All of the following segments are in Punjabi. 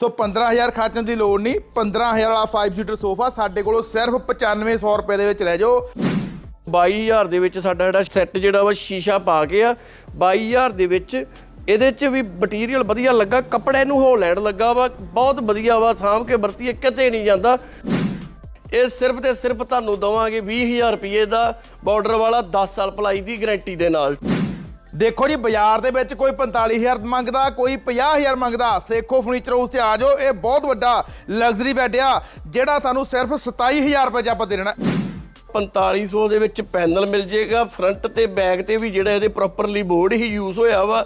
ਸੋ 15000 ਖਰਚਣ ਦੀ ਲੋੜ ਨਹੀਂ 15000 ਵਾਲਾ 5 ਸੀਟਰ ਸੋਫਾ ਸਾਡੇ ਕੋਲੋਂ ਸਿਰਫ 9500 ਰੁਪਏ ਦੇ ਵਿੱਚ ਲੈ ਜਾਓ। 22000 ਦੇ ਵਿੱਚ ਸਾਡਾ ਜਿਹੜਾ ਸੈੱਟ ਜਿਹੜਾ ਵਾ ਸ਼ੀਸ਼ਾ ਪਾ ਕੇ ਆ। 22000 ਦੇ ਵਿੱਚ ਇਹਦੇ 'ਚ ਵੀ ਮਟੀਰੀਅਲ ਵਧੀਆ ਲੱਗਾ ਕੱਪੜੇ ਨੂੰ ਹੋਲੈਂਡ ਲੱਗਾ ਵਾ, ਬਹੁਤ ਵਧੀਆ ਵਾ, ਸਾਂਭ ਕੇ ਵਰਤੀਏ, ਕਿਤੇ ਨਹੀਂ ਜਾਂਦਾ। ਇਹ ਸਿਰਫ ਤੇ ਸਿਰਫ ਤੁਹਾਨੂੰ ਦਵਾਂਗੇ 20000 ਰੁਪਏ ਦਾ ਬਾਰਡਰ ਵਾਲਾ 10 ਸਾਲ ਪਲਾਈ ਦੀ ਗਾਰੰਟੀ ਦੇ ਨਾਲ। ਦੇਖੋ ਜੀ, ਬਾਜ਼ਾਰ ਦੇ ਵਿੱਚ ਕੋਈ 45000 ਮੰਗਦਾ, ਕੋਈ 50000 ਮੰਗਦਾ। ਸੇਖੋ ਫਰਨੀਚਰ ਹਾਊਸ ਤੇ ਆ ਜਾਓ, ਇਹ ਬਹੁਤ ਵੱਡਾ ਲਗਜ਼ਰੀ ਬੈੱਡ ਆ, ਜਿਹੜਾ ਤੁਹਾਨੂੰ ਸਿਰਫ 27000 ਰੁਪਏ 'ਚ ਆਪਾਂ ਦੇ ਦੇਣਾ। 4500 ਦੇ ਵਿੱਚ ਪੈਨਲ ਮਿਲ ਜੇਗਾ ਫਰੰਟ ਤੇ ਬੈਕ ਤੇ ਵੀ ਜਿਹੜਾ ਇਹਦੇ ਪ੍ਰੋਪਰਲੀ ਬੋਰਡ ਹੀ ਯੂਜ਼ ਹੋਇਆ ਵਾ।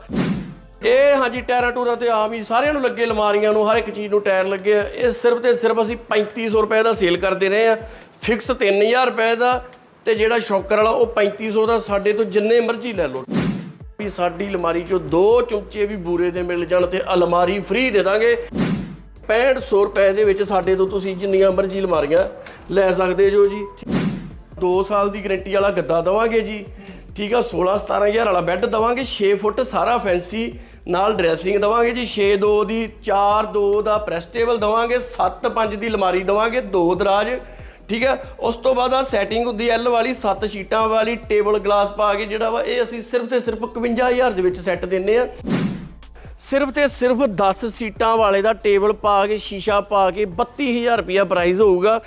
ਇਹ ਹਾਂਜੀ, ਟਾਇਰਾਂ ਟੂਰਾਂ ਤੇ ਆਮ ਹੀ, ਸਾਰਿਆਂ ਨੂੰ ਲੱਗੇ, ਅਲਮਾਰੀਆਂ ਨੂੰ, ਹਰ ਇੱਕ ਚੀਜ਼ ਨੂੰ ਟਾਇਰ ਲੱਗੇ ਆ। ਇਹ ਸਿਰਫ ਤੇ ਸਿਰਫ ਅਸੀਂ 3500 ਰੁਪਏ ਦਾ ਸੇਲ ਕਰਦੇ ਰਹੇ ਆ। ਫਿਕਸ 3000 ਰੁਪਏ ਦਾ, ਤੇ ਜਿਹੜਾ ਸ਼ੌਕਰ ਵਾਲਾ, ਉਹ 3500 ਦਾ, ਸਾਡੇ ਤੋਂ ਜਿੰਨੇ ਮਰਜ਼ੀ ਲੈ ਲਓ। ਵੀ ਸਾਡੀ ਅਲਮਾਰੀ ਚੋਂ ਦੋ ਚਮਚੇ ਵੀ ਬੂਰੇ ਦੇ ਮਿਲ ਜਾਣ ਤੇ ਅਲਮਾਰੀ ਫ੍ਰੀ ਦੇ ਦਾਂਗੇ। 6500 ਰੁਪਏ ਦੇ ਵਿੱਚ ਸਾਡੇ ਤੋਂ ਤੁਸੀਂ ਜਿੰਨੀਆਂ ਮਰਜ਼ੀ ਅਲਮਾਰੀਆਂ ਲੈ ਸਕਦੇ ਜੋ ਜੀ। 2 ਸਾਲ ਦੀ ਗਾਰੰਟੀ ਵਾਲਾ ਗੱਦਾ ਦਵਾਂਗੇ ਜੀ। ਠੀਕ ਆ 16 17000 ਵਾਲਾ ਬੈੱਡ ਦਵਾਂਗੇ 6 ਫੁੱਟ ਸਾਰਾ ਫੈਂਸੀ ਨਾਲ ਡਰੈਸਿੰਗ ਦਵਾਂਗੇ ਜੀ। 6 2 ਦੀ 4 2 ਦਾ ਪ੍ਰੈਸ ਟੇਬਲ ਦਵਾਂਗੇ 7 5 ਦੀ ਅਲਮਾਰੀ ਦਵਾਂਗੇ, ਦੋ ਦਰਾਜ ਠੀਕ ਹੈ? ਉਸ ਤੋਂ ਬਾਅਦ ਆ ਸੈਟਿੰਗ ਹੁੰਦੀ ਐਲ ਵਾਲੀ 7 ਸ਼ੀਟਾਂ ਵਾਲੀ ਟੇਬਲ ਗਲਾਸ ਪਾ ਕੇ ਜਿਹੜਾ ਵਾ, ਇਹ ਅਸੀਂ ਸਿਰਫ ਤੇ ਸਿਰਫ 51000 ਦੇ ਵਿੱਚ ਸੈੱਟ ਦਿੰਨੇ ਆ। ਸਿਰਫ ਤੇ ਸਿਰਫ 10 ਸੀਟਾਂ ਵਾਲੇ ਦਾ ਟੇਬਲ ਪਾ ਕੇ, ਸ਼ੀਸ਼ਾ ਪਾ ਕੇ 32000 ਰੁਪਿਆ ਪ੍ਰਾਈਸ ਹੋਊਗਾ।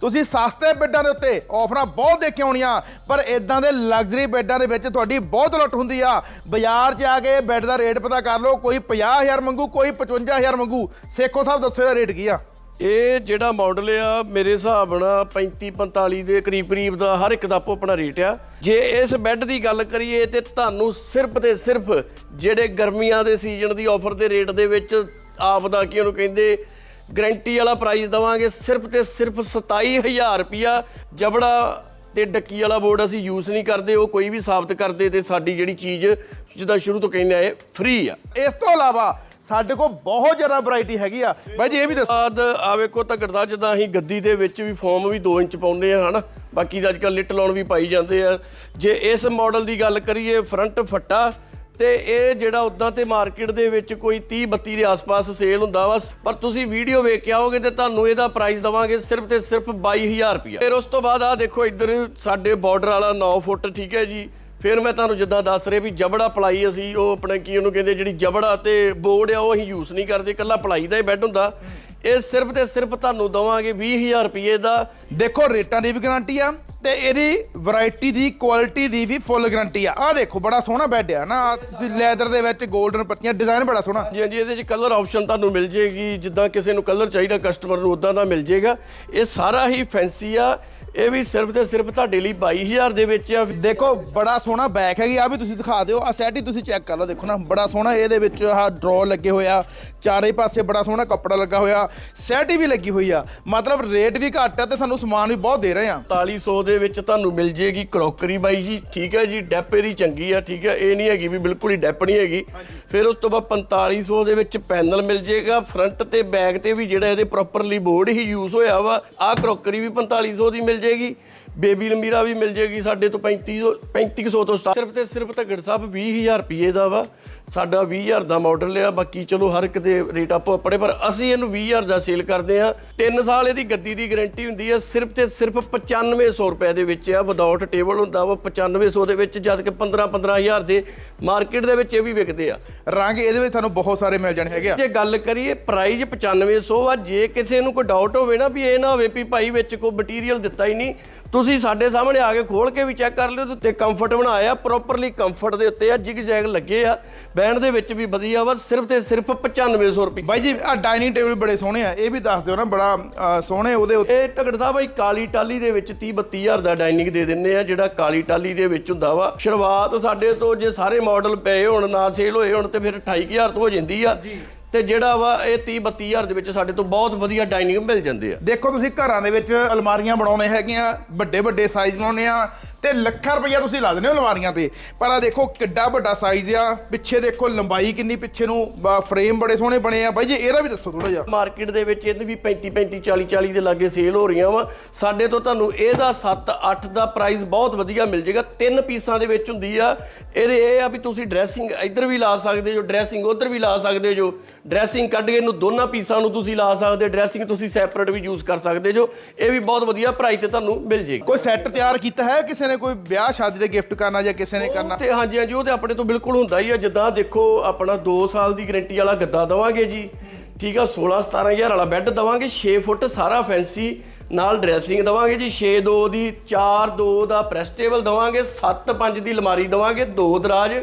ਤੁਸੀਂ ਸਸਤੇ ਬੈੱਡਾਂ ਦੇ ਉੱਤੇ ਆਫਰਾਂ ਬਹੁਤ ਦੇਖੇ ਹੋਣੀਆਂ ਪਰ ਇਦਾਂ ਦੇ ਲਗਜ਼ਰੀ ਬੈੱਡਾਂ ਦੇ ਵਿੱਚ ਤੁਹਾਡੀ ਬਹੁਤ ਲੁੱਟ ਹੁੰਦੀ ਆ। ਬਾਜ਼ਾਰ 'ਚ ਆ ਕੇ ਬੈੱਡ ਦਾ ਰੇਟ ਪਤਾ ਕਰ ਲਓ, ਕੋਈ 50000 ਮੰਗੂ, ਕੋਈ 55000 ਮੰਗੂ। ਸੇਖੋ ਸਾਹਿਬ, ਦੱਸੋ ਇਹਦਾ ਰੇਟ ਕੀ ਆ? ਇਹ ਜਿਹੜਾ ਮਾਡਲ ਆ, ਮੇਰੇ ਹਿਸਾਬ ਨਾਲ 35 45 ਦੇ ਕਰੀਬ ਕਰੀਬ ਦਾ ਹਰ ਇੱਕ ਦਾ ਆਪੋ ਆਪਣਾ ਰੇਟ ਆ। ਜੇ ਇਸ ਬੈੱਡ ਦੀ ਗੱਲ ਕਰੀਏ ਤੇ ਤੁਹਾਨੂੰ ਸਿਰਫ ਤੇ ਸਿਰਫ ਜਿਹੜੇ ਗਰਮੀਆਂ ਦੇ ਸੀਜ਼ਨ ਦੀ ਆਫਰ ਦੇ ਰੇਟ ਦੇ ਵਿੱਚ ਆਪ ਦਾ ਕੀ ਉਹਨੂੰ ਕਹਿੰਦੇ ਗਰੰਟੀ ਵਾਲਾ ਪ੍ਰਾਈਸ ਦਵਾਂਗੇ, ਸਿਰਫ ਤੇ ਸਿਰਫ 27000 ਰੁਪਿਆ ਜਬੜਾ ਤੇ ਡੱਕੀ ਵਾਲਾ ਬੋਰਡ ਅਸੀਂ ਯੂਜ਼ ਨਹੀਂ ਕਰਦੇ, ਉਹ ਕੋਈ ਵੀ ਸਾਬਤ ਕਰਦੇ ਤੇ ਸਾਡੀ ਜਿਹੜੀ ਚੀਜ਼ ਜਿੱਦਾਂ ਸ਼ੁਰੂ ਤੋਂ ਕਹਿੰਦੇ ਆਏ ਫ੍ਰੀ ਆ। ਇਸ ਤੋਂ ਇਲਾਵਾ ਸਾਡੇ ਕੋਲ ਬਹੁਤ ਜ਼ਿਆਦਾ ਵੈਰਾਈਟੀ ਹੈਗੀ ਆ। ਬਾਈ ਜੀ, ਇਹ ਵੀ ਦੱਸੋ। ਬਾਅਦ ਆ ਵੇਖੋ ਤਾਂ ਦਾ ਜਿੱਦਾਂ ਅਸੀਂ ਗੱਦੀ ਦੇ ਵਿੱਚ ਵੀ ਫੋਮ ਵੀ 2 ਇੰਚ ਪਾਉਂਦੇ ਆ, ਹਨਾ? ਬਾਕੀ ਤਾਂ ਅੱਜ ਕੱਲ੍ਹ ਲਿਟ ਲਾਉਣ ਵੀ ਪਾਈ ਜਾਂਦੇ ਆ। ਜੇ ਇਸ ਮਾਡਲ ਦੀ ਗੱਲ ਕਰੀਏ ਫਰੰਟ ਫੱਟਾ, ਤੇ ਇਹ ਜਿਹੜਾ ਉਦਾਂ ਤੇ ਮਾਰਕੀਟ ਦੇ ਵਿੱਚ ਕੋਈ 30 32 ਦੇ ਆਸ-ਪਾਸ ਸੇਲ ਹੁੰਦਾ ਵਾ, ਪਰ ਤੁਸੀਂ ਵੀਡੀਓ ਵੇਖ ਕੇ ਆਓਗੇ ਤੇ ਤੁਹਾਨੂੰ ਇਹਦਾ ਪ੍ਰਾਈਸ ਦਵਾਂਗੇ ਸਿਰਫ ਤੇ ਸਿਰਫ 22000 ਰੁਪਇਆ। ਫਿਰ ਉਸ ਤੋਂ ਬਾਅਦ ਆ ਦੇਖੋ ਇੱਧਰ ਸਾਡੇ ਬਾਰਡਰ ਵਾਲਾ 9 ਫੁੱਟ, ਠੀਕ ਹੈ ਜੀ? ਫਿਰ ਮੈਂ ਤੁਹਾਨੂੰ ਜਿੱਦਾਂ ਦੱਸ ਰਿਹਾ ਵੀ ਜਬੜਾ ਪਲਾਈ ਅਸੀਂ, ਉਹ ਆਪਣੇ ਕੀ ਉਹਨੂੰ ਕਹਿੰਦੇ ਜਿਹੜੀ ਜਬੜਾ ਤੇ ਬੋਰਡ ਆ, ਉਹ ਅਸੀਂ ਯੂਜ਼ ਨਹੀਂ ਕਰਦੇ, ਇਕੱਲਾ ਪਲਾਈ ਦਾ ਹੀ ਬੈੱਡ ਹੁੰਦਾ। ਇਹ ਸਿਰਫ ਤੇ ਸਿਰਫ ਤੁਹਾਨੂੰ ਦਵਾਂਗੇ 20000 ਰੁਪਏ ਦਾ। ਦੇਖੋ, ਰੇਟਾਂ ਦੀ ਵੀ ਗਾਰੰਟੀ ਆ। ਤੇ ਇਹਦੀ ਵੈਰਾਈਟੀ ਦੀ ਕੁਆਲਿਟੀ ਦੀ ਵੀ ਫੁੱਲ ਗਾਰੰਟੀ ਆ। ਆ ਦੇਖੋ ਬੜਾ ਸੋਹਣਾ ਬੈੱਡ ਆ ਨਾ। ਆਹ ਤੁਸੀਂ ਲੈਦਰ ਦੇ ਵਿੱਚ 골ਡਨ ਪੱਤੀਆਂ ਡਿਜ਼ਾਈਨ ਬੜਾ ਸੋਹਣਾ। ਜੀ ਹਾਂਜੀ ਇਹਦੇ 'ਚ ਕਲਰ ਆਪਸ਼ਨ ਤੁਹਾਨੂੰ ਮਿਲ ਜੇਗੀ ਜਿੱਦਾਂ ਕਿਸੇ ਨੂੰ ਕਲਰ ਚਾਹੀਦਾ ਕਸਟਮਰ ਨੂੰ ਉਦਾਂ ਦਾ ਮਿਲ ਜੇਗਾ ਇਹ ਸਾਰਾ ਹੀ ਫੈਂਸੀ ਆ। ਇਹ ਵੀ ਸਿਰਫ ਤੇ ਸਿਰਫ ਤੁਹਾਡੇ ਲਈ 22000 ਦੇ ਵਿੱਚ ਆ। ਦੇਖੋ ਬੜਾ ਸੋਹਣਾ ਬੈਕ ਹੈਗੀ। ਆ ਵੀ ਤੁਸੀਂ ਦਿਖਾ ਦਿਓ। ਆ ਸੈਟ ਹੀ ਤੁਸੀਂ ਚੈੱਕ ਕਰ ਲਓ। ਦੇਖੋ ਨਾ ਬੜਾ ਸੋਹਣਾ ਇਹਦੇ ਵਿੱਚ ਆਹ ਡਰਾਅ ਲੱਗੇ ਹੋਇਆ ਚਾਰੇ ਪਾਸੇ ਬੜਾ ਸੋਹਣਾ ਕੱਪੜਾ ਲੱਗਾ ਹੋਇਆ। ਸੈਟ ਹੀ ਵੀ ਲੱਗੀ ਹੋਈ ਆ। ਮਤਲਬ ਰੇਟ ਵੀ ਘੱਟ ਆ ਤੇ ਸਾਨੂੰ ਸਮਾਨ ਵੀ ਬਹੁਤ ਦੇ ਰਹੇ ਆ। 4500 ਦੇ ਵਿੱਚ ਤੁਹਾਨੂੰ ਮਿਲ ਜੇਗੀ ਕਰੋਕਰੀ ਬਾਈ ਜੀ, ਠੀਕ ਹੈ ਜੀ, ਡੈਪ ਇਹਦੀ ਚੰਗੀ ਆ, ਠੀਕ ਹੈ, ਇਹ ਨਹੀਂ ਹੈਗੀ ਵੀ ਬਿਲਕੁਲ ਹੀ ਡੈਪ ਨਹੀਂ ਹੈਗੀ। ਫਿਰ ਉਸ ਤੋਂ ਬਾਅਦ 4500 ਦੇ ਵਿੱਚ ਪੈਨਲ ਮਿਲ ਜੇਗਾ, ਫਰੰਟ ਤੇ ਬੈਕ ਤੇ ਵੀ ਜਿਹੜਾ ਇਹਦੇ ਪ੍ਰੋਪਰਲੀ ਬੋਰਡ ਹੀ ਯੂਜ਼ ਹੋਇਆ ਵਾ, ਆਹ ਕਰੋਕਰੀ ਵੀ 4500 ਦੀ ਮਿਲ ਜੇਗੀ, ਬੇਬੀ ਲੰਬੀਰਾ ਵੀ ਮਿਲ ਜੇਗੀ ਸਾਡੇ ਤੋਂ 3500 3500 ਤੋਂ ਸਟਾਰਟ। ਸਿਰਫ ਤੇ ਸਿਰਫ ਧੱਗੜ ਸਾਹਿਬ 20000 ਰੁਪਏ ਦਾ ਵਾ ਸਾਡਾ 20000 ਦਾ ਮਾਡਲ ਆ ਬਾਕੀ ਚਲੋ ਹਰ ਇੱਕ ਦੇ ਰੇਟ ਆਪੋ ਆਪਣੇ ਪਰ ਅਸੀਂ ਇਹਨੂੰ 20000 ਦਾ ਸੇਲ ਕਰਦੇ ਆ 3 ਸਾਲ ਇਹਦੀ ਗੱਦੀ ਦੀ ਗਾਰੰਟੀ ਹੁੰਦੀ ਆ ਸਿਰਫ ਤੇ ਸਿਰਫ 9500 ਰੁਪਏ ਦੇ ਵਿੱਚ ਆ ਵਿਦਆਊਟ ਟੇਬਲ ਹੁੰਦਾ ਵਾ 9500 ਦੇ ਵਿੱਚ ਜਦ ਕਿ 15 15000 ਦੇ ਮਾਰਕੀਟ ਦੇ ਵਿੱਚ ਇਹ ਵੀ ਵਿਕਦੇ ਆ। ਰੰਗ ਇਹਦੇ ਵਿੱਚ ਤੁਹਾਨੂੰ ਬਹੁਤ ਸਾਰੇ ਮਿਲ ਜਾਣੇ ਹੈਗੇ ਆ। ਜੇ ਗੱਲ ਕਰੀਏ ਪ੍ਰਾਈਸ 9500 ਆ ਜੇ ਕਿਸੇ ਨੂੰ ਕੋਈ ਡਾਊਟ ਹੋਵੇ ਨਾ ਵੀ ਇਹ ਨਾ ਹੋਵੇ ਵੀ ਭਾਈ ਵਿੱਚ ਕੋਈ ਮਟੀਰੀਅਲ ਦਿੱਤਾ ਹੀ ਨਹੀਂ ਤੁਸੀਂ ਸਾਡੇ ਸਾਹਮਣੇ ਆ ਕੇ ਖੋਲ ਕੇ ਵੀ ਚੈੱਕ ਕਰ ਲਿਓ ਤੇ ਕੰਫਰਟ ਬਣਾਇਆ ਪ੍ਰੋਪਰਲੀ ਕੰਫਰਟ ਦੇ ਉੱਤੇ ਆ ਜਿਗ ਜੈਗ ਲੱਗੇ ਆ। ਬੈਂਡ ਦੇ ਵਿੱਚ ਵੀ ਵਧੀਆ ਵਾ ਸਿਰਫ ਤੇ ਸਿਰਫ 9500 ਰੁਪਏ। ਬਾਈ ਜੀ ਆ ਡਾਈਨਿੰਗ ਟੇਬਲ ਬੜੇ ਸੋਹਣੇ ਆ ਇਹ ਵੀ ਦੱਸ ਦਿਓ ਨਾ ਬੜਾ ਸੋਹਣੇ ਉਹਦੇ ਉੱਤੇ। ਇਹ ਤਗੜ ਸਾਹਿਬ ਭਾਈ ਕਾਲੀ ਟਾਲੀ ਦੇ ਵਿੱਚ 30 32000 ਦਾ ਡਾਈਨਿੰਗ ਦੇ ਦਿੰਨੇ ਆ ਜਿਹੜਾ ਕਾਲੀ ਟਾਲੀ ਦੇ ਵਿੱਚ ਹੁੰਦਾ ਵਾ। ਸ਼ੁਰੂਆਤ ਸਾਡੇ ਤੋਂ ਜੇ ਸਾਰੇ ਮਾਡਲ ਪਏ ਹੋਣ ਨਾ ਸੇਲ ਹੋਏ ਹੋਣ ਤੇ ਫਿਰ 28000 ਤੋਂ ਹੋ ਜਾਂਦੀ ਆ। ਤੇ ਜਿਹੜਾ ਵਾ ਇਹ 30 32000 ਦੇ ਵਿੱਚ ਸਾਡੇ ਤੋਂ ਬਹੁਤ ਵਧੀਆ ਡਾਈਨਿੰਗ ਮਿਲ ਜਾਂਦੇ ਆ। ਦੇਖੋ ਤੁਸੀਂ ਘਰਾਂ ਦੇ ਵਿੱਚ ਅਲਮਾਰੀਆਂ ਬਣਾਉਣੇ ਹੈਗੀਆਂ ਵੱਡੇ ਵੱਡੇ ਸਾਈਜ਼ ਬਣਾਉਣੇ ਆ ਤੇ ਲੱਖਾਂ ਰੁਪਈਆ ਤੁਸੀਂ ਲਾ ਦਿੰਦੇ ਹੋ ਅਲਮਾਰੀਆਂ ਤੇ। ਪਰ ਆ ਦੇਖੋ ਕਿੱਡਾ ਵੱਡਾ ਸਾਈਜ਼ ਆ। ਪਿੱਛੇ ਦੇਖੋ ਲੰਬਾਈ ਕਿੰਨੀ ਪਿੱਛੇ ਨੂੰ ਫਰੇਮ ਬੜੇ ਸੋਹਣੇ ਬਣੇ ਆ। ਬਾਈ ਜੀ ਇਹਦਾ ਵੀ ਦੱਸੋ ਥੋੜਾ ਜਿਹਾ। ਮਾਰਕੀਟ ਦੇ ਵਿੱਚ ਇਹਦੇ ਵੀ 35 35 40 40 ਦੇ ਲਾਗੇ ਸੇਲ ਹੋ ਰਹੀਆਂ ਵਾ। ਸਾਡੇ ਤੋਂ ਤੁਹਾਨੂੰ ਇਹਦਾ 7 8 ਦਾ ਪ੍ਰਾਈਸ ਬਹੁਤ ਵਧੀਆ ਮਿਲ ਜਾਏਗਾ ਤਿੰਨ ਪੀਸਾਂ ਦੇ ਵਿੱਚ ਹੁੰਦੀ ਆ। ਇਹਦੇ ਇਹ ਆ ਵੀ ਤੁਸੀਂ ਡਰੈਸਿੰਗ ਇੱਧਰ ਵੀ ਲਾ ਸਕਦੇ ਜੋ ਡਰੈਸਿੰਗ ਉੱਧਰ ਵੀ ਲਾ ਸਕਦੇ ਜੋ ਡਰੈਸਿੰਗ ਕੱਢ ਕੇ ਇਹਨੂੰ ਦੋਨਾਂ ਪੀਸਾਂ ਨੂੰ ਤੁਸੀਂ ਲਾ ਸਕਦੇ ਡਰੈਸਿੰਗ ਤੁਸੀਂ ਸੈਪਰੇਟ ਵੀ ਯੂਜ਼ ਕਰ ਸਕਦੇ ਜੋ ਇਹ ਵੀ ਬਹੁਤ ਵਧੀਆ ਪ੍ਰਾਈਸ ਤੇ ਤੁਹਾਨੂੰ ਮਿਲ ਜੇਗੀ। ਕੋਈ ਸੈੱਟ ਤਿਆਰ ਕੀਤਾ ਹੈ ਕਿਸੇ ਨੇ ਕੋਈ ਵਿਆਹ ਸ਼ਾਦੀ ਦੇ ਗਿਫਟ ਕਰਨਾ ਜਾਂ ਕਿਸੇ ਨੇ ਕਰਨਾ? ਤੇ ਹਾਂਜੀ ਹਾਂਜੀ ਉਹ ਤੇ ਆਪਣੇ ਤੋਂ ਬਿਲਕੁਲ ਹੁੰਦਾ ਹੀ ਆ। ਜਿੱਦਾਂ ਦੇਖੋ ਆਪਣਾ 2 ਸਾਲ ਦੀ ਗਾਰੰਟੀ ਵਾਲਾ ਗੱਦਾ ਦਵਾਂਗੇ ਜੀ। ਠੀਕ ਆ 16 17000 ਵਾਲਾ ਬੈੱਡ ਦਵਾਂਗੇ 6 ਫੁੱਟ ਸਾਰਾ ਫੈਂਸੀ ਨਾਲ ਡਰੈਸਿੰਗ ਦਵਾਂਗੇ ਜੀ। 6 2 ਦੀ 4 2 ਦਾ ਪ੍ਰੈਸ ਟੇਬਲ ਦਵਾਂਗੇ 7 5 ਦੀ ਅਲਮਾਰੀ ਦਵਾਂਗੇ ਦੋ ਦਰਾਜ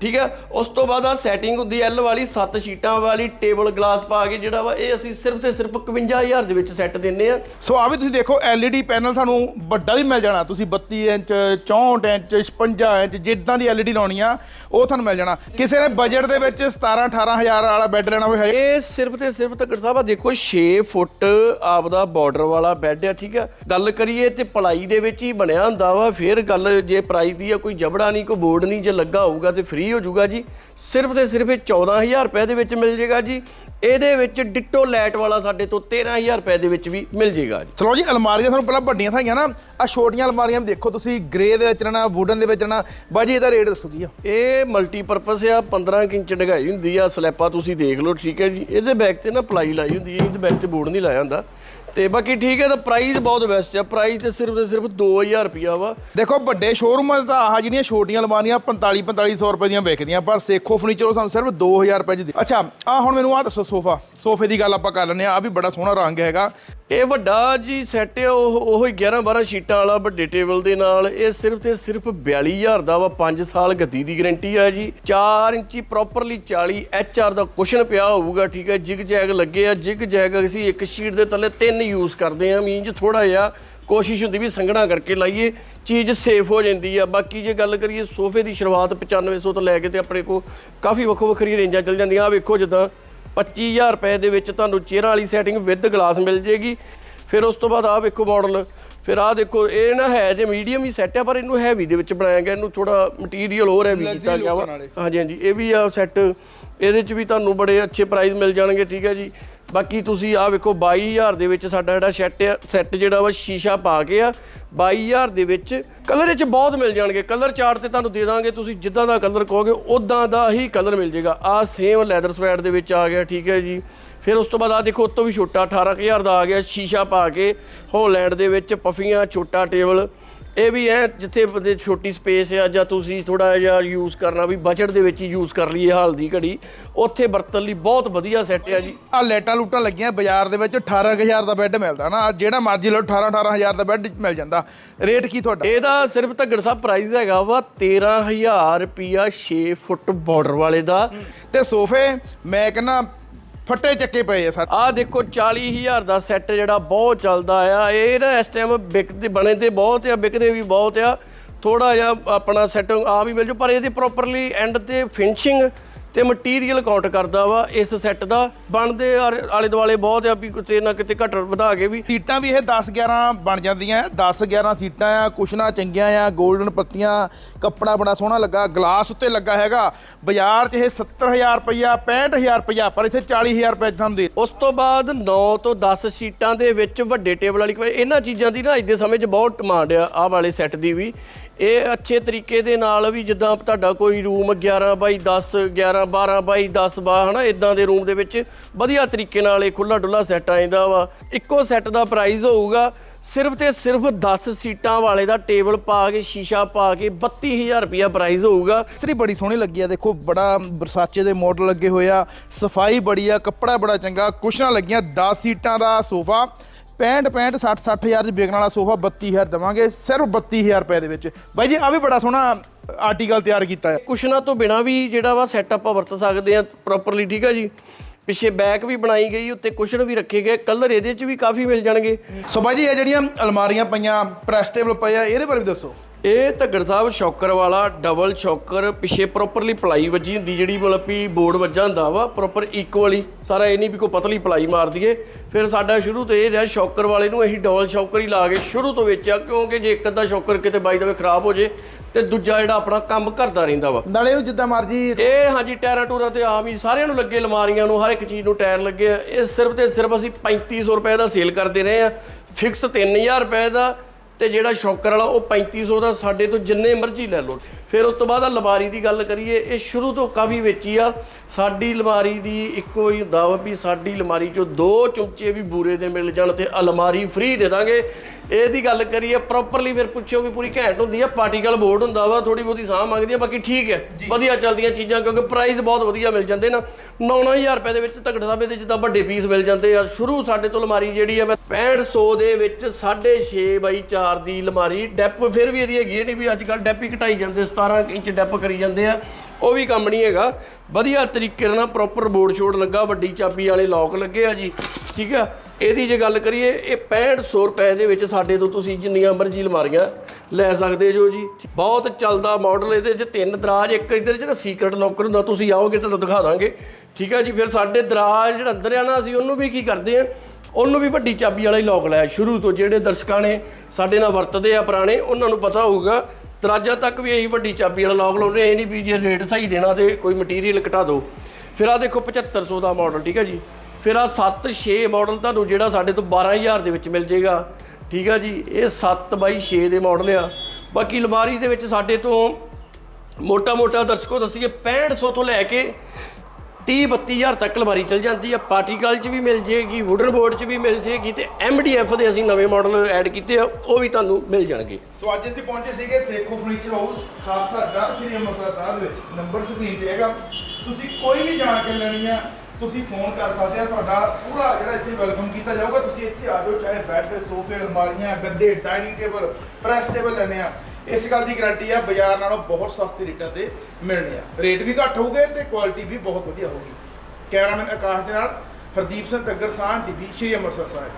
ਠੀਕ ਹੈ? ਉਸ ਤੋਂ ਬਾਅਦ ਆ ਸੈਟਿੰਗ ਹੁੰਦੀ ਐਲ ਵਾਲੀ 7 ਸ਼ੀਟਾਂ ਵਾਲੀ ਟੇਬਲ ਗਲਾਸ ਪਾ ਕੇ ਜਿਹੜਾ ਵਾ, ਇਹ ਅਸੀਂ ਸਿਰਫ ਤੇ ਸਿਰਫ 51000 ਦੇ ਵਿੱਚ ਸੈੱਟ ਦਿੰਨੇ ਆ ਸੋ ਆ ਵੀ ਤੁਸੀਂ ਦੇਖੋ, LED ਪੈਨਲ ਤੁਹਾਨੂੰ ਵੱਡਾ ਵੀ ਮਿਲ ਜਾਣਾ। ਤੁਸੀਂ 32 ਇੰਚ 64 ਇੰਚ 56 ਇੰਚ, ਜਿੱਦਾਂ ਦੀ LED ਲਾਉਣੀ ਆ ਉਹ ਤੁਹਾਨੂੰ ਮਿਲ ਜਾਣਾ। ਕਿਸੇ ਨੇ ਬਜਟ ਦੇ ਵਿੱਚ 17 18000 ਵਾਲਾ ਬੈੱਡ ਲੈਣਾ ਹੋਵੇ ਹੈ ਇਹ ਸਿਰਫ ਤੇ ਸਿਰਫ ਤੱਕੜ ਸਾਹਿਬ ਆ ਦੇਖੋ 6 ਫੁੱਟ ਆਪਦਾ ਬਾਰਡਰ ਵਾਲਾ ਬੈੱਡ ਆ ਠੀਕ ਆ? ਗੱਲ ਕਰੀਏ ਤੇ ਪਲਾਈ ਦੇ ਵਿੱਚ ਹੀ ਬਣਿਆ ਹੁੰਦਾ ਵਾ ਫਿਰ ਗੱਲ ਜੇ ਪ੍ਰਾਈਸ ਦੀ ਆ ਕੋਈ ਜਬੜਾ ਨਹੀਂ ਕੋਈ ਬੋਰਡ ਨਹੀਂ ਜੇ ਲੱਗਾ ਹੋਊਗਾ ਤੇ ਫ੍ਰੀ ਹੋ ਜਾਊਗਾ ਜੀ। ਸਿਰਫ ਤੇ ਸਿਰਫ ਇਹ 14000 ਰੁਪਏ ਦੇ ਵਿੱਚ ਮਿਲ ਜੇਗਾ ਜੀ। ਇਹਦੇ ਵਿੱਚ ਡਿੱਟੋ ਲਾਈਟ ਵਾਲਾ ਸਾਡੇ ਤੋਂ 13000 ਰੁਪਏ ਦੇ ਵਿੱਚ ਵੀ ਮਿਲ ਜੇਗਾ ਜੀ। ਚਲੋ ਜੀ ਅਲਮਾਰੀਆਂ ਤੁਹਾਨੂੰ ਪਹਿਲਾਂ ਵੱਡੀਆਂ ਥਾਈਆਂ ਨਾ। ਆ ਛੋਟੀਆਂ ਅਲਮਾਰੀਆਂ ਵੀ ਦੇਖੋ ਤੁਸੀਂ ਗ੍ਰੇ ਦੇ ਵਿੱਚ ਰਹਿਣਾ ਵੁਡਨ ਦੇ ਵਿੱਚ ਰਹਿਣਾ। ਬਾਜੀ ਇਹਦਾ ਰੇਟ ਦੱਸੋ ਜੀ। ਇਹ ਮਲਟੀਪਰਪਸ ਆ 15 ਕੁ ਇੰਚ ਡਗਾਈ ਹੁੰਦੀ ਆ ਸਲੈਪਾ ਤੁਸੀਂ ਦੇਖ ਲਓ ਠੀਕ ਹੈ ਜੀ। ਇਹਦੇ ਬੈਕ ਤੇ ਨਾ ਪਲਾਈ ਲਾਈ ਹੁੰਦੀ ਹੈ ਇਹਦੇ ਬੈਕ ਤੇ ਬੋਰਡ ਨਹੀਂ ਲਾਇਆ ਹੁੰਦਾ। ਤੇ ਬਾਕੀ ਠੀਕ ਹੈ ਤਾਂ ਪ੍ਰਾਈਸ ਬਹੁਤ ਬੈਸਟ ਆ। ਪ੍ਰਾਈਸ ਤੇ ਸਿਰਫ ਤੇ ਸਿਰਫ 2000 ਰੁਪਿਆ ਵਾ। ਦੇਖੋ ਵੱਡੇ ਸ਼ੋਰੂਮਾਂ ਤਾਂ ਆਹ ਜਿਹੜੀਆਂ ਛੋਟੀਆਂ ਅਲਮਾਰੀਆਂ 45 4500 ਰੁਪਏ ਦੀਆਂ ਵਿਕਦੀਆਂ ਪਰ ਸੇਖੋ ਫਰਨੀਚਰ ਉਹ ਸਾਨੂੰ ਸਿਰਫ 2000 ਰੁਪਏ 'ਚ ਦੇ ਅੱਛਾ ਆ ਹੁਣ ਮੈਨੂੰ ਆ ਦੱਸੋ ਸੋਫਾ। ਸੋਫੇ ਦੀ ਗੱਲ ਆਪਾਂ ਕਰ ਲੈਂਦੇ ਆ ਆ ਵੀ ਬੜਾ ਸੋਹਣਾ ਰੰਗ ਹੈਗਾ। ਇਹ ਵੱਡਾ ਜੀ ਸੈੱਟ ਹੈ ਉਹ ਉਹ ਹੀ 11 12 ਸ਼ੀਟਾਂ ਵਾਲਾ ਵੱਡੇ ਟੇਬਲ ਦੇ ਨਾਲ। ਇਹ ਸਿਰਫ ਤੇ ਸਿਰਫ 42000 ਦਾ ਵਾ 5 ਸਾਲ ਗੱਦੀ ਦੀ ਗਾਰੰਟੀ ਆ ਜੀ। 4 ਇੰਚੀ ਪ੍ਰੋਪਰਲੀ 40 ਐਚਆਰ ਦਾ ਕੁਸ਼ਨ ਪਿਆ ਹੋਊਗਾ, ਠੀਕ ਹੈ ਜਿਗ ਜੈਗ ਲੱਗੇ ਆ, ਜਿਗ ਜੈਗ ਅਸੀਂ ਇੱਕ ਸ਼ੀਟ ਦੇ ਥੱਲੇ ਤਿੰਨ ਯੂਜ਼ ਕਰਦੇ ਆ। ਮੀਨਜ ਥੋੜਾ ਜਿਹਾ ਕੋਸ਼ਿਸ਼ ਹੁੰਦੀ ਵੀ ਸੰਘਣਾ ਕਰਕੇ ਲਾਈਏ, ਚੀਜ਼ ਸੇਫ ਹੋ ਜਾਂਦੀ ਆ। ਬਾਕੀ ਜੇ ਗੱਲ ਕਰੀਏ ਸੋਫੇ ਦੀ ਸ਼ੁਰੂਆਤ 9500 ਤੋਂ ਲੈ ਕੇ ਤੇ ਆਪਣੇ ਕੋ ਕਾਫੀ ਵੱਖੋ ਵੱਖਰੀ ਰੇਂਜਾਂ ਚੱਲ ਜਾਂਦੀਆਂ। ਆ ਵੇਖੋ ਜਿੱਦਾਂ 25000 ਰੁਪਏ ਦੇ ਵਿੱਚ ਤੁਹਾਨੂੰ ਚੇਅਰਾਂ ਵਾਲੀ ਸੈਟਿੰਗ ਵਿਦ ਗਲਾਸ ਮਿਲ ਜੇਗੀ। ਫਿਰ ਉਸ ਤੋਂ ਬਾਅਦ ਆਹ ਵੇਖੋ ਮਾਡਲ ਫਿਰ ਆਹ ਦੇਖੋ ਇਹ ਨਾ ਹੈ ਜੇ ਮੀਡੀਅਮ ਹੀ ਸੈੱਟ ਆ ਪਰ ਇਹਨੂੰ ਹੈਵੀ ਦੇ ਵਿੱਚ ਬਣਾਇਆ ਗਿਆ ਇਹਨੂੰ ਥੋੜਾ ਮਟੀਰੀਅਲ ਹੋਰ ਹੈਵੀ ਕੀਤਾ ਗਿਆ ਵਾ। ਹਾਂਜੀ ਹਾਂਜੀ ਇਹ ਵੀ ਆ ਸੈੱਟ ਇਹਦੇ ਚ ਵੀ ਤੁਹਾਨੂੰ ਬੜੇ ਅੱਛੇ ਪ੍ਰਾਈਸ ਮਿਲ ਜਾਣਗੇ ਠੀਕ ਹੈ ਜੀ। ਬਾਕੀ ਤੁਸੀਂ ਆਹ ਵੇਖੋ 22000 ਦੇ ਵਿੱਚ ਸਾਡਾ ਜਿਹੜਾ ਸੈੱਟ ਆ ਸੈੱਟ ਜਿਹੜਾ ਵਾ ਸ਼ੀਸ਼ਾ ਪਾ ਕੇ ਆ 22000 ਦੇ ਵਿੱਚ ਕਲਰ ਵਿੱਚ ਬਹੁਤ ਮਿਲ ਜਾਣਗੇ। ਕਲਰ ਚਾਰਟ ਤੇ ਤੁਹਾਨੂੰ ਦੇ ਦਾਂਗੇ, ਤੁਸੀਂ ਜਿੱਦਾਂ ਦਾ ਕਲਰ ਕਹੋਗੇ ਉਦਾਂ ਦਾ ਹੀ ਕਲਰ ਮਿਲ ਜਾਏਗਾ। ਆ ਸੇਮ ਲੈਦਰ ਸਵੈਟ ਦੇ ਵਿੱਚ ਆ ਗਿਆ, ਠੀਕ ਹੈ ਜੀ। ਫਿਰ ਉਸ ਤੋਂ ਬਾਅਦ ਆ ਦੇਖੋ ਉਸ ਤੋਂ ਵੀ ਛੋਟਾ 18000 ਦਾ ਆ ਗਿਆ, ਸ਼ੀਸ਼ਾ ਪਾ ਕੇ ਹੋਲੈਂਡ ਦੇ ਵਿੱਚ ਪਫੀਆਂ, ਛੋਟਾ ਟੇਬਲ। ਇਹ ਵੀ ਹੈ ਜਿੱਥੇ ਬੰਦੇ ਛੋਟੀ ਸਪੇਸ ਆ ਜਾਂ ਤੁਸੀਂ ਥੋੜਾ ਜਿਹਾ ਯੂਜ਼ ਕਰਨਾ ਵੀ ਬਜਟ ਦੇ ਵਿੱਚ ਹੀ ਯੂਜ਼ ਕਰ ਲਈਏ ਹਾਲ ਦੀ ਘੜੀ। ਉੱਥੇ ਵਰਤਣ ਲਈ ਬਹੁਤ ਵਧੀਆ ਸੈੱਟ ਆ ਜੀ। ਆ ਲੈਟਾਂ ਲੂਟਾਂ ਲੱਗੀਆਂ ਬਾਜ਼ਾਰ ਦੇ ਵਿੱਚ 18000 ਦਾ ਬੈੱਡ ਮਿਲਦਾ ਨਾ। ਆਹ ਜਿਹੜਾ ਮਰਜ਼ੀ ਲਓ 18 18000 ਦਾ ਬੈੱਡ ਮਿਲ ਜਾਂਦਾ। ਰੇਟ ਕੀ ਤੁਹਾਡਾ? ਇਹਦਾ ਸਿਰਫ ਧੱਗੜ ਸਾਹਿਬ ਪ੍ਰਾਈਸ ਹੈਗਾ ਵਾ 13000 ਰੁਪਿਆ 6 ਫੁੱਟ ਬਾਰਡਰ ਵਾਲੇ ਦਾ। ਤੇ ਸੋਫੇ ਮੈਂ ਕਹਿੰਦਾ ਫੱਟੇ ਚੱਕੇ ਪਏ ਆ ਸਰ ਆਹ ਦੇਖੋ 40000 ਦਾ ਸੈੱਟ ਜਿਹੜਾ ਬਹੁਤ ਚੱਲਦਾ ਆ। ਇਹ ਨਾ ਇਸ ਟਾਈਮ ਵਿਕਦੇ, ਬਣੇ ਤੇ ਬਹੁਤ ਆ, ਵਿਕਦੇ ਵੀ ਬਹੁਤ ਆ। ਥੋੜਾ ਜਿਹਾ ਆਪਣਾ ਸੈੱਟ ਆ ਵੀ ਮਿਲ ਜੂ, ਪਰ ਇਹਦੀ ਪ੍ਰੋਪਰਲੀ ਐਂਡ ਤੇ ਫਿਨਿਸ਼ਿੰਗ ਤੇ ਮਟੀਰੀਅਲ ਕਾਊਂਟ ਕਰਦਾ ਵਾ ਇਸ ਸੈੱਟ ਦਾ। ਬਣਦੇ ਆਲੇ ਆਲੇ ਦੁਆਲੇ ਬਹੁਤ ਆ ਵੀ ਕਿਤੇ ਨਾ ਕਿਤੇ ਘਟ ਵਧਾ ਕੇ ਵੀ। ਸੀਟਾਂ ਵੀ ਇਹ 10 11 ਬਣ ਜਾਂਦੀਆਂ 10 11 ਸੀਟਾਂ ਆ ਕੁਸ਼ਨਾਂ ਚੰਗੀਆਂ ਆ 골ਡਨ ਪੱਤੀਆਂ ਕੱਪੜਾ ਬੜਾ ਸੋਹਣਾ ਲੱਗਾ ਗਲਾਸ ਉੱਤੇ ਲੱਗਾ ਹੈਗਾ। ਬਾਜ਼ਾਰ 'ਚ ਇਹ 70000 ਰੁਪਈਆ 65000 ਰੁਪਈਆ ਪਰ ਇੱਥੇ 40000 ਰੁਪਏ ਤੁਹਾਨੂੰ ਦੇ। ਉਸ ਤੋਂ ਬਾਅਦ 9 ਤੋਂ 10 ਸੀਟਾਂ ਦੇ ਵਿੱਚ ਵੱਡੇ ਟੇਬਲ ਵਾਲੀ ਇਹਨਾਂ ਚੀਜ਼ਾਂ ਦੀ ਨਾ ਅੱਜ ਦੇ ਸਮੇਂ 'ਚ ਬਹੁਤ ਡਿਮਾਂਡ ਆ ਆਹ ਵਾਲੇ ਸੈੱਟ ਦੀ ਵੀ। ਇਹ ਅੱਛੇ ਤਰੀਕੇ ਦੇ ਨਾਲ ਵੀ ਜਿੱਦਾਂ ਤੁਹਾਡਾ ਕੋਈ ਰੂਮ 11 ਬਾਈ 10 11 12 ਬਾਈ 10 ਬਾ, ਹਨਾ ਇਦਾਂ ਦੇ ਰੂਮ ਦੇ ਵਿੱਚ ਵਧੀਆ ਤਰੀਕੇ ਨਾਲ ਇਹ ਖੁੱਲਾ ਡੁੱਲਾ ਸੈੱਟ ਆਇੰਦਾ ਵਾ। ਇੱਕੋ ਸੈੱਟ ਦਾ ਪ੍ਰਾਈਸ ਹੋਊਗਾ ਸਿਰਫ ਤੇ ਸਿਰਫ 10 ਸੀਟਾਂ ਵਾਲੇ ਦਾ ਟੇਬਲ ਪਾ ਕੇ, ਸ਼ੀਸ਼ਾ ਪਾ ਕੇ 32000 ਰੁਪਿਆ ਪ੍ਰਾਈਸ ਹੋਊਗਾ। ਇਸਤਰੀ ਬੜੀ ਸੋਹਣੀ ਲੱਗੀ ਆ, ਦੇਖੋ, ਬੜਾ ਬਰਸਾਚੇ ਦੇ ਮਾਡਲ ਲੱਗੇ ਹੋਏ ਆ, ਸਫ਼ਾਈ ਬੜੀ ਆ, ਕੱਪੜਾ ਬੜਾ ਚੰਗਾ, ਕੁਸ਼ਨਾਂ ਲੱਗੀਆਂ 10 ਸੀਟਾਂ ਦਾ ਸੋਫਾ। 65 65 60 60000 ਚ ਵਿਕਣ ਵਾਲਾ ਸੋਫਾ 32000 ਦਵਾਂਗੇ ਸਿਰਫ 32000 ਰੁਪਏ ਦੇ ਵਿੱਚ। ਬਾਈ ਜੀ ਆ ਵੀ ਬੜਾ ਸੋਹਣਾ ਆਰਟੀਕਲ ਤਿਆਰ ਕੀਤਾ ਹੈ। ਕੁਸ਼ਨਾਂ ਤੋਂ ਬਿਨਾ ਵੀ ਜਿਹੜਾ ਵਾ ਸੈਟ ਆਪਾਂ ਵਰਤ ਸਕਦੇ ਆ ਪ੍ਰੋਪਰਲੀ ਠੀਕ ਆ ਜੀ? ਪਿੱਛੇ ਬੈਕ ਵੀ ਬਣਾਈ ਗਈ ਉੱਤੇ ਕੁਸ਼ਨ ਵੀ ਰੱਖੇ ਗਏ ਕਲਰ ਇਹਦੇ 'ਚ ਵੀ ਕਾਫੀ ਮਿਲ ਜਾਣਗੇ। ਸੋ ਬਾਈ ਜੀ ਇਹ ਜਿਹੜੀਆਂ ਅਲਮਾਰੀਆਂ ਪਈਆਂ ਪ੍ਰੈਸ ਟੇਬਲ ਇਹਦੇ ਬਾਰੇ ਵੀ ਦੱਸੋ। ਇਹ ਧੱਗੜ ਸਾਹਿਬ ਸ਼ੌਕਰ ਵਾਲਾ ਡਬਲ ਸ਼ੌਕਰ ਪਿੱਛੇ ਪ੍ਰੋਪਰਲੀ ਪਲਾਈ ਵੱਜੀ ਹੁੰਦੀ ਜਿਹੜੀ ਮਤਲਬ ਵੀ ਬੋਰਡ ਵੱਜਾ ਹੁੰਦਾ ਵਾ ਪ੍ਰੋਪਰ ਇਕੁਅਲੀ ਸਾਰਾ ਇਹ ਨਹੀਂ ਵੀ ਕੋਈ ਪਤਲੀ ਪਲਾਈ ਮਾਰ ਦਈਏ। ਫਿਰ ਸਾਡਾ ਸ਼ੁਰੂ ਤੋਂ ਇਹ ਰਿਹਾ ਸ਼ੌਕਰ ਵਾਲੇ ਨੂੰ ਅਸੀਂ ਡਬਲ ਸ਼ੌਕਰ ਹੀ ਲਾ ਕੇ ਸ਼ੁਰੂ ਤੋਂ ਵੇਚਿਆ ਕਿਉਂਕਿ ਜੇ ਇੱਕ ਅੱਧਾ ਸ਼ੌਕਰ ਕਿਤੇ ਬਾਈ ਦਵੇ ਖਰਾਬ ਹੋ ਜੇ ਤੇ ਦੂਜਾ ਜਿਹੜਾ ਆਪਣਾ ਕੰਮ ਕਰਦਾ ਰਹਿੰਦਾ ਵਾ। ਨਾਲੇ ਇਹਨੂੰ ਜਿੱਦਾਂ ਮਰਜ਼ੀ ਇਹ ਹਾਂਜੀ ਟਾਇਰਾਂ ਟੂਰਾਂ ਤੇ ਆਮ ਹੀ ਸਾਰਿਆਂ ਨੂੰ ਲੱਗੇ ਅਲਮਾਰੀਆਂ ਨੂੰ ਹਰ ਇੱਕ ਚੀਜ਼ ਨੂੰ ਟਾਇਰ ਲੱਗੇ ਆ। ਇਹ ਸਿਰਫ ਤੇ ਸਿਰਫ ਅਸੀਂ 3500 ਰੁਪਏ ਦਾ ਸੇਲ ਕਰਦੇ ਰਹੇ ਆ। ਫਿਕਸ 3000 ਰੁਪਏ ਦਾ ਤੇ ਜਿਹੜਾ ਸ਼ੌਕਰ ਵਾਲਾ ਉਹ 3500 ਦਾ ਸਾਡੇ ਤੋਂ ਜਿੰਨੇ ਮਰਜ਼ੀ ਲੈ ਲਓ। ਫਿਰ ਉਸ ਤੋਂ ਬਾਅਦ ਅਲਮਾਰੀ ਦੀ ਗੱਲ ਕਰੀਏ ਇਹ ਸ਼ੁਰੂ ਤੋਂ ਕਾਫੀ ਵੇਚੀ ਆ। ਸਾਡੀ ਅਲਮਾਰੀ ਦੀ ਇੱਕੋ ਹੀ ਹੁੰਦਾ ਵਾ ਸਾਡੀ ਅਲਮਾਰੀ ਚੋਂ ਦੋ ਚਮਚੇ ਵੀ ਬੂਰੇ ਦੇ ਮਿਲ ਜਾਣ ਤੇ ਅਲਮਾਰੀ ਫ੍ਰੀ ਦੇ ਦਾਂਗੇ। ਇਹਦੀ ਗੱਲ ਕਰੀਏ ਪ੍ਰੋਪਰਲੀ ਫਿਰ ਪੁੱਛਿਓ ਵੀ ਪੂਰੀ ਘੈਂਟ ਹੁੰਦੀ ਆ ਪਾਰਟੀਕਲ ਬੋਰਡ ਹੁੰਦਾ ਵਾ ਥੋੜੀ ਬਹੁਤੀ ਸਾਹ ਮੰਗਦੀ ਆ ਬਾਕੀ ਠੀਕ ਹੈ। ਵਧੀਆ ਚੱਲਦੀਆਂ ਚੀਜ਼ਾਂ ਕਿਉਂਕਿ ਪ੍ਰਾਈਸ ਬਹੁਤ ਵਧੀਆ ਮਿਲ ਜਾਂਦੇ ਨਾ। 9-9000 ਰੁਪਏ ਦੇ ਵਿੱਚ ਤਗੜ ਸਾਹਿਬ ਦੇ ਜਿੱਦਾਂ ਵੱਡੇ ਪੀਸ ਮਿਲ ਜਾਂਦੇ ਆ। ਸ਼ੁਰੂ ਸਾਡੇ ਤੋਂ ਅਲਮਾਰੀ ਜਿਹੜੀ ਆ ਮੈਂ 6500 ਦੇ ਵਿੱਚ 6.5 ਬਾਈ 4 ਦੀ ਅਲਮਾਰੀ, ਡੈਪ ਫਿਰ ਵੀ ਇਹਦੀ ਹੈਗੀ ਹੈ ਨਹੀਂ ਵੀ ਅੱਜ ਕੱਲ ਡੈਪ ਹੀ ਘਟਾਈ ਜਾਂਦੇ 17 ਇੰਚ ਡੈਪ ਕਰੀ ਜਾਂਦੇ ਆ। ਉਹ ਵੀ ਕੰਮ ਨਹੀਂ ਹੈਗਾ। ਵਧੀਆ ਤਰੀਕੇ ਨਾਲ ਪ੍ਰੋਪਰ ਬੋਰਡ ਛੋੜ ਲੱਗਾ, ਵੱਡੀ ਚਾਬੀ ਵਾਲੇ ਲੌਕ ਲੱਗੇ ਆ ਜੀ, ਠੀਕ ਆ? ਇਹਦੀ ਜੇ ਗੱਲ ਕਰੀਏ, ਇਹ 6500 ਰੁਪਏ ਦੇ ਵਿੱਚ ਸਾਡੇ ਤੋਂ ਤੁਸੀਂ ਜਿੰਨੀਆਂ ਮਰਜ਼ੀ ਲਮਾਰੀਆਂ ਲੈ ਸਕਦੇ ਜੋ ਜੀ। ਬਹੁਤ ਚੱਲਦਾ ਮਾਡਲ ਇਹਦੇ 'ਚ, ਤਿੰਨ ਦਰਾਜ, ਇੱਕ ਇਧਰ ਜਿਹੜਾ ਸੀਕਰਟ ਲੋਕਰ ਹੁੰਦਾ, ਤੁਸੀਂ ਆਓਗੇ, ਤੁਹਾਨੂੰ ਦਿਖਾ ਦਾਂਗੇ। ਠੀਕ ਆ ਜੀ, ਫਿਰ ਸਾਡੇ ਦਰਾਜ ਜਿਹੜਾ ਅੰਦਰ ਆ ਨਾ, ਅਸੀਂ ਉਹਨੂੰ ਵੀ ਕੀ ਕਰਦੇ ਆ ਉਹਨੂੰ ਵੀ ਵੱਡੀ ਚਾਬੀ ਵਾਲਾ ਹੀ ਲੋਕ ਲਾਇਆ ਸ਼ੁਰੂ ਤੋਂ, ਜਿਹੜੇ ਦਰਸ਼ਕਾਂ ਨੇ ਸਾਡੇ ਨਾਲ ਵਰਤਦੇ ਆ ਪੁਰਾਣੇ, ਉਹਨਾਂ ਨੂੰ ਪਤਾ ਹੋਊਗਾ। ਦਰਾਜਾ ਤੱਕ ਵੀ ਇਹੀ ਵੱਡੀ ਚਾਬੀ ਵਾਲਾ ਲੋਕ ਲਾਉਂਦੇ ਇਹ ਨਹੀਂ ਵੀ ਜੇ ਰੇਟ ਸਹੀ ਦੇਣਾ ਤੇ ਕੋਈ ਮਟੀਰੀਅਲ ਘਟਾ ਦਿਓ। ਫਿਰ ਆ ਦੇਖੋ 7500 ਦਾ ਮਾਡਲ ਠੀਕ ਹੈ ਜੀ? ਫਿਰ ਆ 7-6 ਮਾਡਲ ਤੁਹਾਨੂੰ ਜਿਹੜਾ ਸਾਡੇ ਤੋਂ 12000 ਦੇ ਵਿੱਚ ਮਿਲ ਜਾਏਗਾ। ਠੀਕ ਆ ਜੀ? ਇਹ 7 ਬਾਈ 6 ਦੇ ਮਾਡਲ ਆ। ਬਾਕੀ ਅਲਮਾਰੀ ਦੇ ਵਿੱਚ ਸਾਡੇ ਤੋਂ ਮੋਟਾ-ਮੋਟਾ ਦਰਸ਼ਕੋ ਦੱਸੀਏ 6500 ਤੋਂ ਲੈ ਕੇ 30 32000 ਤੱਕ ਅਲਮਾਰੀ ਚਲ ਜਾਂਦੀ ਆ। ਪਾਰਟੀਕਲ 'ਚ ਵੀ ਮਿਲ ਜੇਗੀ, ਵੁਡਨ ਬੋਰਡ 'ਚ ਵੀ ਮਿਲ ਜੇਗੀ ਤੇ ਐਮਡੀਐਫ ਦੇ ਅਸੀਂ ਨਵੇਂ ਮਾਡਲ ਐਡ ਕੀਤੇ ਆ, ਉਹ ਵੀ ਤੁਹਾਨੂੰ ਮਿਲ ਜਾਣਗੇ। ਸੋ ਅੱਜ ਅਸੀਂ ਪਹੁੰਚੇ ਸੀਗੇ ਸੇਖੋ ਫਰਨੀਚਰ ਹਾਊਸ, ਖਾਸਾ ਦਰ ਸ਼੍ਰੀ ਅੰਮ੍ਰਿਤਸਰ ਸਾਹਿਬ ਦੇ ਵਿੱਚ। ਨੰਬਰ ਸਕਰੀਨ ਤੇ ਹੈਗਾ। ਤੁਸੀਂ ਕੋਈ ਵੀ ਜਾਣਕਾਰੀ ਲੈਣੀ ਆ, ਤੁਸੀਂ ਫੋਨ ਕਰ ਸਕਦੇ ਆ। ਤੁਹਾਡਾ ਪੂਰਾ ਜਿਹੜਾ ਇੱਥੇ ਵੈਲਕਮ ਕੀਤਾ ਜਾਊਗਾ। ਤੁਸੀਂ ਇੱਥੇ ਆ ਜਾਓ, ਚਾਹੇ ਬੈੱਡ ਸੋਫੇ ਅਲਮਾਰੀਆਂ, ਗੱਦੇ ਡਾਈਨਿੰਗ ਟੇਬਲ ਪ੍ਰੈਸ ਟੇਬਲ ਲੈਣੇ ਆ। ਇਸ ਗੱਲ ਦੀ ਗਾਰੰਟੀ ਆ, ਬਾਜ਼ਾਰ ਨਾਲੋਂ ਬਹੁਤ ਸਸਤੇ ਰੇਟਾਂ ਤੇ ਮਿਲਣੇ ਆ। ਰੇਟ ਵੀ ਘੱਟ ਹੋਊਗੇ ਤੇ ਕੁਆਲਿਟੀ ਵੀ ਬਹੁਤ ਵਧੀਆ ਹੋਊਗੀ। ਕੈਮਰਾਮੈਨ ਆਕਾਸ਼ ਦੇ ਨਾਲ ਹਰਦੀਪ ਸਿੰਘ ਤੱਗਰ ਸਾਹ ਟੀਵੀ ਸ਼੍ਰੀ ਅੰਮ੍ਰਿਤਸਰ ਸਾਹਿਬ।